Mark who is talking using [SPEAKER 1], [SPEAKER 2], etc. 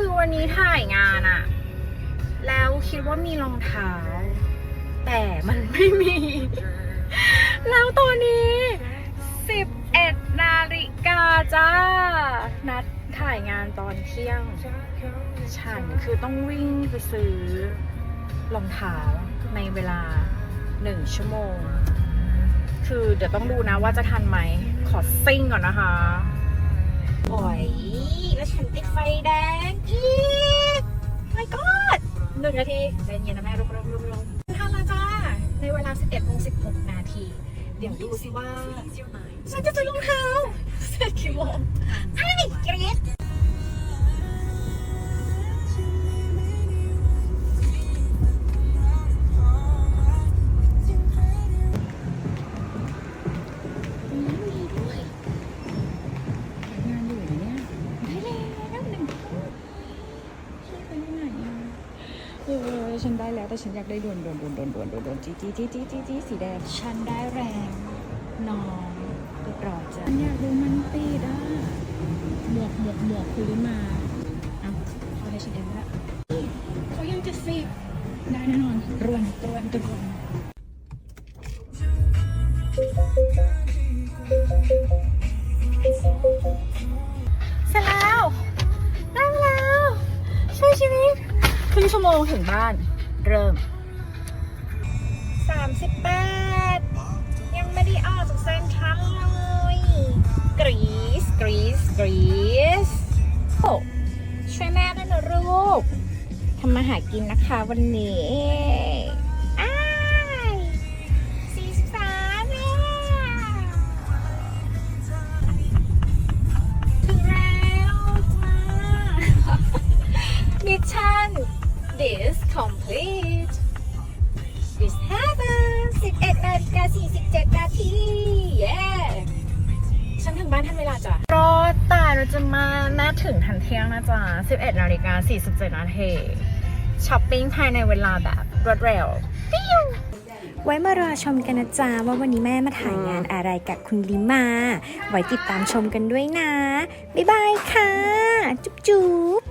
[SPEAKER 1] คือวันนี้ถ่ายงานอะแล้วคิดว่ามีรองเท้า แต่มันไม่มี แล้วตอนนี้ 11 นาฬิกาจ้า นัดถ่ายงานตอนเที่ยง ฉันคือต้องวิ่งไปซื้อรองเท้าในเวลาหนึ่งชั่วโมง คือเดี๋ยวต้องดูนะว่าจะทันไหม ขอซิ่งก่อนนะคะโอย แล้วฉันติดไฟแดงอีก my god หนึ่งนาทีใจเย็นนะแม่รุมรุมรุมรุมทันและจ้า ในเวลา 11โมง16 นาที เดี๋ยวดูสิว่า ฉันจะซื้อรองเท้าเสร็จกี่โมง เออฉันได้แล้วแต่ฉันอยากได้ด่วนด่วนด่วนด่วนด่วนด่วนด่วนจีจีจีจีจีจีสีแดงฉันได้แรงน้องเรียบร้อยจ้ะฉันอยากดูมันตีดอะหมวกหมวกหมวกคือมาเอาเขาได้ฉันเองละเขายังจะสิบได้แน่นอนรวนรวนรวน รึ่งชั่วโมงถึงบ้าน เริ่ม 38 ยังไม่ได้ออกจากเซ็นทรัลเลยกรีซกรีซกรีซโอ้ช่วยแม่ด้วยนะลูกทำมาหากินนะคะวันนี้ this complete this heaven 11นาฬิกา47นาที yeah ฉันถึงบ้านทันเวลาจ้ะรอตายเราจะมาแม่ถึงทันเที่ยงนะจ๊ะ 11นาฬิกา47นาทีช้อปปิ้งภายในเวลาแบบรวดเร็ว
[SPEAKER 2] ไว้มารอชมกันนะจ๊ะ ว่าวันนี้แม่มาถ่ายงานอะไรกับคุณลิมา ไว้ติดตามชมกันด้วยนะ บ๊ายบายค่ะ จุ๊บจุ๊บ